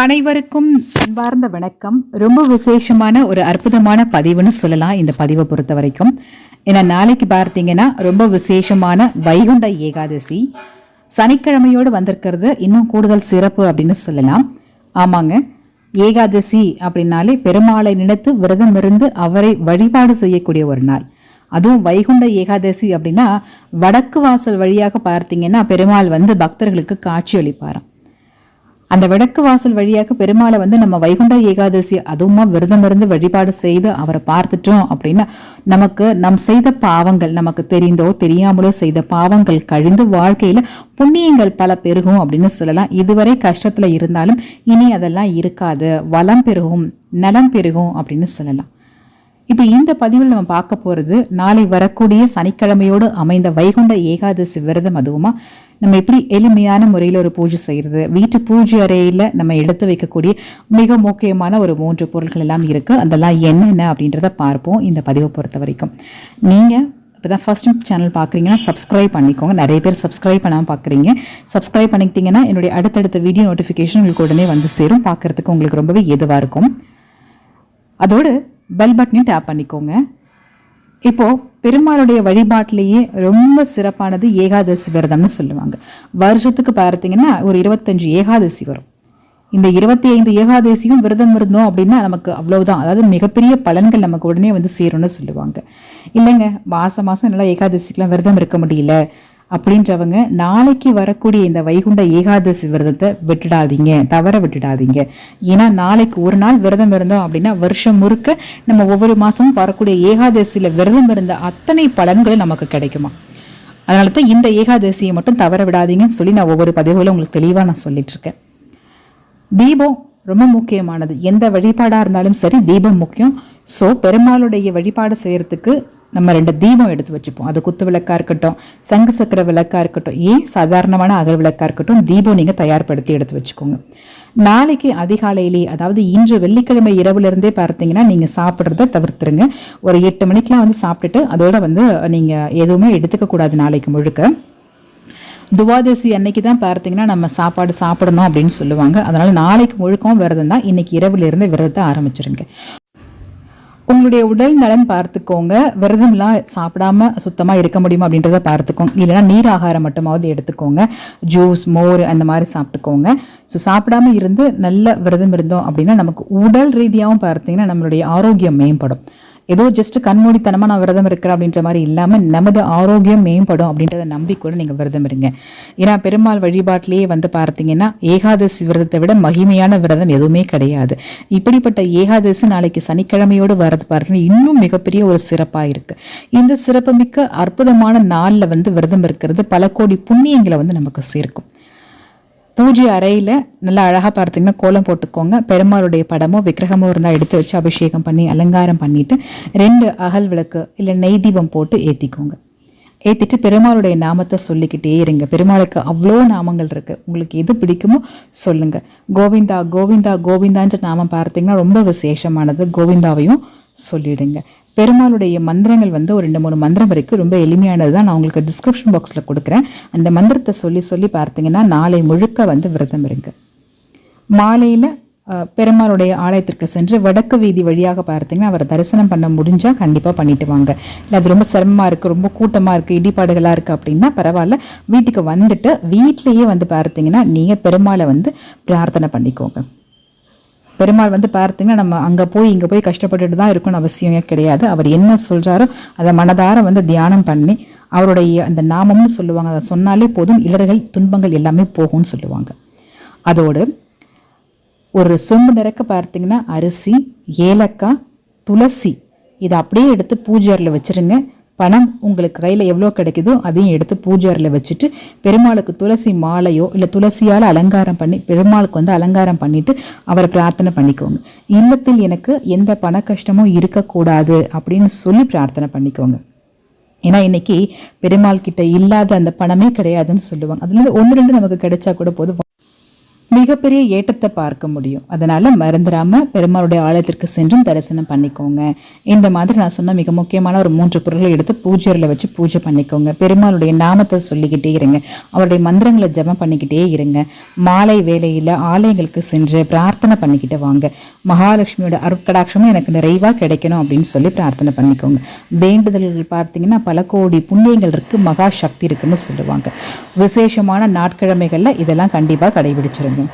அனைவருக்கும் அன்பார்ந்த வணக்கம். ரொம்ப விசேஷமான ஒரு அற்புதமான பதிவுன்னு சொல்லலாம் இந்த பதிவை பொறுத்த வரைக்கும். ஏன்னா நாளைக்கு பார்த்தீங்கன்னா ரொம்ப விசேஷமான வைகுண்ட ஏகாதசி. சனிக்கிழமையோடு வந்திருக்கிறது இன்னும் கூடுதல் சிறப்பு அப்படின்னு சொல்லலாம். ஆமாங்க. ஏகாதசி அப்படின்னாலே பெருமாளை நினைத்து விரதம் இருந்து அவரை வழிபாடு செய்யக்கூடிய ஒரு நாள். அதுவும் வைகுண்ட ஏகாதசி அப்படின்னா வடக்கு வாசல் வழியாக பார்த்தீங்கன்னா பெருமாள் வந்து பக்தர்களுக்கு காட்சி அளிப்பாராம். அந்த வடக்கு வாசல் வழியாக பெருமாளை வந்து நம்ம வைகுண்ட ஏகாதசி அதுவுமா விரதம் இருந்து வழிபாடு செய்து அவரை பார்த்துட்டோம் அப்படின்னா நமக்கு நம் செய்த பாவங்கள் நமக்கு தெரிந்தோ தெரியாமலோ செய்த பாவங்கள் கழிந்து வாழ்க்கையில புண்ணியங்கள் பல பெருகும் அப்படின்னு சொல்லலாம். இதுவரை கஷ்டத்துல இருந்தாலும் இனி அதெல்லாம் இருக்காது. வளம் பெருகும் நலம் பெருகும் அப்படின்னு சொல்லலாம். இப்போ இந்த பதிவில் நம்ம பார்க்க போகிறது நாளை வரக்கூடிய சனிக்கிழமையோடு அமைந்த வைகுண்ட ஏகாதசி விரதம் அதுவுமா நம்ம எப்படி எளிமையான முறையில் ஒரு பூஜை செய்கிறது வீட்டு பூஜை அறையில் நம்ம எடுத்து வைக்கக்கூடிய மிக முக்கியமான ஒரு மூன்று பொருட்கள் எல்லாம் இருக்குது அதெல்லாம் என்னென்ன அப்படின்றத பார்ப்போம் இந்த பதிவை பொறுத்த வரைக்கும். நீங்கள் இப்போ தான் ஃபஸ்ட் டைம் சேனல் பார்க்குறீங்கன்னா சப்ஸ்கிரைப் பண்ணிக்கோங்க. நிறைய பேர் சப்ஸ்கிரைப் பண்ணாமல் பார்க்குறீங்க சப்ஸ்கிரைப் பண்ணிக்கிட்டீங்கன்னா என்னுடைய அடுத்தடுத்த வீடியோ நோட்டிஃபிகேஷன் உங்களுக்கு உடனே வந்து சேரும். பார்க்குறதுக்கு உங்களுக்கு ரொம்பவே எதுவாக இருக்கும். அதோடு பெல் பட்டனையும் டேப் பண்ணிக்கோங்க. இப்போ பெருமாளுடைய வழிபாட்டிலேயே ரொம்ப சிறப்பானது ஏகாதசி விரதம்னு சொல்லுவாங்க. வருஷத்துக்கு பார்த்தீங்கன்னா ஒரு இருபத்தஞ்சு ஏகாதசி வரும். இந்த இருபத்தி ஐந்து ஏகாதசியும் விரதம் இருந்தோம் அப்படின்னா நமக்கு அவ்வளவுதான். அதாவது மிகப்பெரிய பலன்கள் நமக்கு உடனே வந்து சேரும்னு சொல்லுவாங்க. இல்லைங்க மாசம் மாசம் என்னால் ஏகாதசிக்கெல்லாம் விரதம் இருக்க முடியல. அப்படின்றவங்க நாளைக்கு வரக்கூடிய இந்த வைகுண்ட ஏகாதசி விரதத்தை விட்டுடாதீங்க தவற விட்டுடாதீங்க. ஏன்னா நாளைக்கு ஒரு நாள் விரதம் இருந்தோம் அப்படின்னா வருஷம் முழுக்க நம்ம ஒவ்வொரு மாதமும் வரக்கூடிய ஏகாதசியில் விரதம் இருந்த அத்தனை பலன்களும் நமக்கு கிடைக்குமா? அதனால தான் இந்த ஏகாதசியை மட்டும் தவற விடாதீங்கன்னு சொல்லி நான் ஒவ்வொரு பதிவுகளும் உங்களுக்கு தெளிவாக நான் சொல்லிட்டு இருக்கேன். தீபம் ரொம்ப முக்கியமானது. எந்த வழிபாடாக இருந்தாலும் சரி தீபம் முக்கியம். ஸோ பெருமாளுடைய வழிபாடு செய்கிறதுக்கு நம்ம ரெண்டு தீபம் எடுத்து வச்சுப்போம். அது குத்து விளக்கா இருக்கட்டும் சங்கு சக்கர விளக்கா இருக்கட்டும் ஏன் சாதாரணமான அகல் விளக்கா இருக்கட்டும் தீபம் நீங்கள் தயார்படுத்தி எடுத்து வச்சுக்கோங்க. நாளைக்கு அதிகாலையிலே அதாவது இன்று வெள்ளிக்கிழமை இரவுல இருந்தே பார்த்தீங்கன்னா நீங்கள் சாப்பிட்றத தவிர்த்துருங்க. ஒரு எட்டு மணிக்கெலாம் வந்து சாப்பிட்டுட்டு அதோடு வந்து நீங்கள் எதுவுமே எடுத்துக்கக்கூடாது நாளைக்கு முழுக்க. துவாதசி அன்னைக்கு தான் பார்த்தீங்கன்னா நம்ம சாப்பாடு சாப்பிடணும் அப்படின்னு சொல்லுவாங்க. அதனால் நாளைக்கு முழுக்கவும் விரதம் தான் இன்னைக்கு இரவுலேருந்து விரதத்தை ஆரம்பிச்சிருங்க. உங்களுடைய உடல் நலன் பார்த்துக்கோங்க. விரதம்லாம் சாப்பிடாம சுத்தமாக இருக்க முடியுமா அப்படின்றத பார்த்துக்கோங்க. இல்லைன்னா நீர் ஆகாரம் மட்டுமாவது எடுத்துக்கோங்க. ஜூஸ் மோர் அந்த மாதிரி சாப்பிட்டுக்கோங்க. ஸோ சாப்பிடாம இருந்து நல்ல விரதம் இருந்தோம் அப்படின்னா நமக்கு உடல் ரீதியாகவும் பார்த்தீங்கன்னா நம்மளுடைய ஆரோக்கியம் மேம்படும். ஏதோ ஜஸ்ட் கண்மூடித்தனமாக நான் விரதம் இருக்கிறேன் அப்படின்ற மாதிரி இல்லாமல் நமது ஆரோக்கியம் மேம்படும் அப்படின்றத நம்பி கூட நீங்கள் விரதம் இருங்க. ஏன்னா பெருமாள் வழிபாட்டிலேயே வந்து பார்த்தீங்கன்னா ஏகாதசி விரதத்தை விட மகிமையான விரதம் எதுவுமே கிடையாது. இப்படிப்பட்ட ஏகாதசி நாளைக்கு சனிக்கிழமையோடு வரது பார்த்தீங்கன்னா இன்னும் மிகப்பெரிய ஒரு சிறப்பாக இருக்குது இந்த சிறப்புமிக்க அற்புதமான நாளில் வந்து விரதம் இருக்கிறது பல கோடி புண்ணியங்களை வந்து நமக்கு சேர்க்கும். பூஜை அறையில் நல்லா அழகாக பார்த்தீங்கன்னா கோலம் போட்டுக்கோங்க. பெருமாளுடைய படமோ விக்கிரகமோ இருந்தால் எடுத்து வச்சு அபிஷேகம் பண்ணி அலங்காரம் பண்ணிட்டு ரெண்டு அகல் விளக்கு இல்லை நெய் தீபம் போட்டு ஏற்றிக்கோங்க ஏற்றிட்டு பெருமாளுடைய நாமத்தை சொல்லிக்கிட்டே இருங்க. பெருமாளுக்கு அவ்வளோ நாமங்கள் இருக்குது உங்களுக்கு எது பிடிக்குமோ சொல்லுங்கள் கோவிந்தா கோவிந்தா கோவிந்தான்ற நாமம் பார்த்தீங்கன்னா ரொம்ப விசேஷமானது. கோவிந்தாவையும் சொல்லிடுங்க. பெருமாளுடைய மந்திரங்கள் வந்து ஒரு ரெண்டு மூணு மந்திரம் வரைக்கும் ரொம்ப எளிமையானது தான். நான் உங்களுக்கு டிஸ்கிரிப்ஷன் பாக்ஸில் கொடுக்குறேன். அந்த மந்திரத்தை சொல்லி சொல்லி பார்த்தீங்கன்னா நாளை முழுக்க வந்து விரதம் இருங்க. மாலையில் பெருமாளுடைய ஆலயத்திற்கு சென்று வடக்கு வீதி வழியாக பார்த்தீங்கன்னா அவரை தரிசனம் பண்ண முடிஞ்சால் கண்டிப்பாக பண்ணிட்டு வாங்க. இல்லை அது ரொம்ப சிரமமாக இருக்குது ரொம்ப கூட்டமாக இருக்குது இடிபாடுகளாக இருக்குது அப்படின்னா பரவாயில்ல. வீட்டுக்கு வந்துட்டு வீட்லேயே வந்து பார்த்தீங்கன்னா நீங்கள் பெருமாளை வந்து பிரார்த்தனை பண்ணிக்கோங்க. பெருமாள் வந்து பார்த்தீங்கன்னா நம்ம அங்கே போய் இங்கே போய் கஷ்டப்பட்டுட்டு தான் இருக்கணும்னு அவசியமே கிடையாது. அவர் என்ன சொல்கிறாரோ அதை மனதார வந்து தியானம் பண்ணி அவருடைய அந்த நாமம்னு சொல்லுவாங்க அதை சொன்னாலே போதும் இளர்கள் துன்பங்கள் எல்லாமே போகும்னு சொல்லுவாங்க. அதோடு ஒரு சொம்பு நிறக்க பார்த்தீங்கன்னா அரிசி ஏலக்காய் துளசி இதை அப்படியே எடுத்து பூஜையரில் வச்சுருங்க. பணம் உங்களுக்கு கையில் எவ்வளோ கிடைக்குதோ அதையும் எடுத்து பூஜாரில் வச்சுட்டு பெருமாளுக்கு துளசி மாலையோ இல்லை துளசியால் அலங்காரம் பண்ணி பெருமாளுக்கு வந்து அலங்காரம் பண்ணிட்டு அவரை பிரார்த்தனை பண்ணிக்கோங்க. இல்லத்தில் எனக்கு எந்த பண கஷ்டமும் இருக்கக்கூடாது அப்படின்னு சொல்லி பிரார்த்தனை பண்ணிக்கோங்க. ஏன்னா இன்னைக்கு பெருமாள் கிட்ட இல்லாத அந்த பணமே கிடையாதுன்னு சொல்லுவாங்க. அதுல ஒன்று ரெண்டு நமக்கு கிடைச்சா கூட போதும். மிகப்பெரிய ஏற்றத்தை பார்க்க முடியும். அதனால மறந்துடாம பெருமாளுடைய ஆலயத்திற்கு சென்றும் தரிசனம் பண்ணிக்கோங்க. இந்த மாதிரி நான் சொன்ன மிக முக்கியமான ஒரு மூன்று பொருள்களை எடுத்து பூஜையில் வச்சு பூஜை பண்ணிக்கோங்க. பெருமாளுடைய நாமத்தை சொல்லிக்கிட்டே இருங்க. அவருடைய மந்திரங்களை ஜபம் பண்ணிக்கிட்டே இருங்க. மாலை வேலையில் ஆலயங்களுக்கு சென்று பிரார்த்தனை பண்ணிக்கிட்டு வாங்க. மகாலட்சுமியோட அருட்கடாட்சமும் எனக்கு நிறைவா கிடைக்கணும் அப்படின்னு சொல்லி பிரார்த்தனை பண்ணிக்கோங்க. வேண்டுதல்கள் பார்த்தீங்கன்னா பல கோடி புண்ணியங்கள் இருக்கு மகா சக்தி இருக்குன்னு சொல்லுவாங்க. விசேஷமான நாட்கிழமைகளில் இதெல்லாம் கண்டிப்பாக கடைபிடிச்சிருங்க.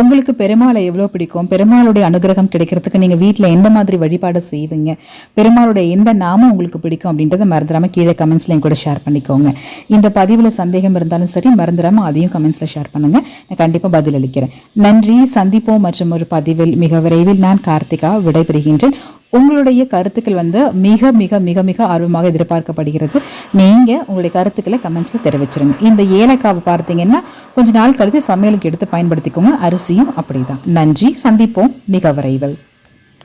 உங்களுக்கு பெருமாளை எவ்வளோ பிடிக்கும்? பெருமாளுடைய அனுகிரகம் கிடைக்கிறதுக்கு நீங்கள் வீட்டில் எந்த மாதிரி வழிபாடு செய்வீங்க? பெருமாளுடைய எந்த நாமம் உங்களுக்கு பிடிக்கும் அப்படின்றத மறந்துடாம கீழே கமெண்ட்ஸில் கூட ஷேர் பண்ணிக்கோங்க. இந்த பதிவில் சந்தேகம் இருந்தாலும் சரி மறந்துடாமல் அதையும் கமெண்ட்ஸில் ஷேர் பண்ணுங்க. நான் கண்டிப்பாக பதில் அளிக்கிறேன் நன்றி. சந்திப்போம் மற்றும் ஒரு பதிவில் மிக விரைவில் நான் கார்த்திகா விடைபெறுகின்றேன். உங்களுடைய கருத்துக்கள் வந்து மிக மிக மிக மிக ஆர்வமாக எதிர்பார்க்கப்படுகிறது. நீங்கள் உங்களுடைய கருத்துக்களை கமெண்ட்ஸில் தெரிவிச்சிருங்க. இந்த ஏலக்காவை பார்த்தீங்கன்னா கொஞ்ச நாள் கழித்து சமையலுக்கு எடுத்து பயன்படுத்திக்கோங்க. அரிசியும் அப்படிதான். நன்றி. சந்திப்போம். மிக விரைவில்.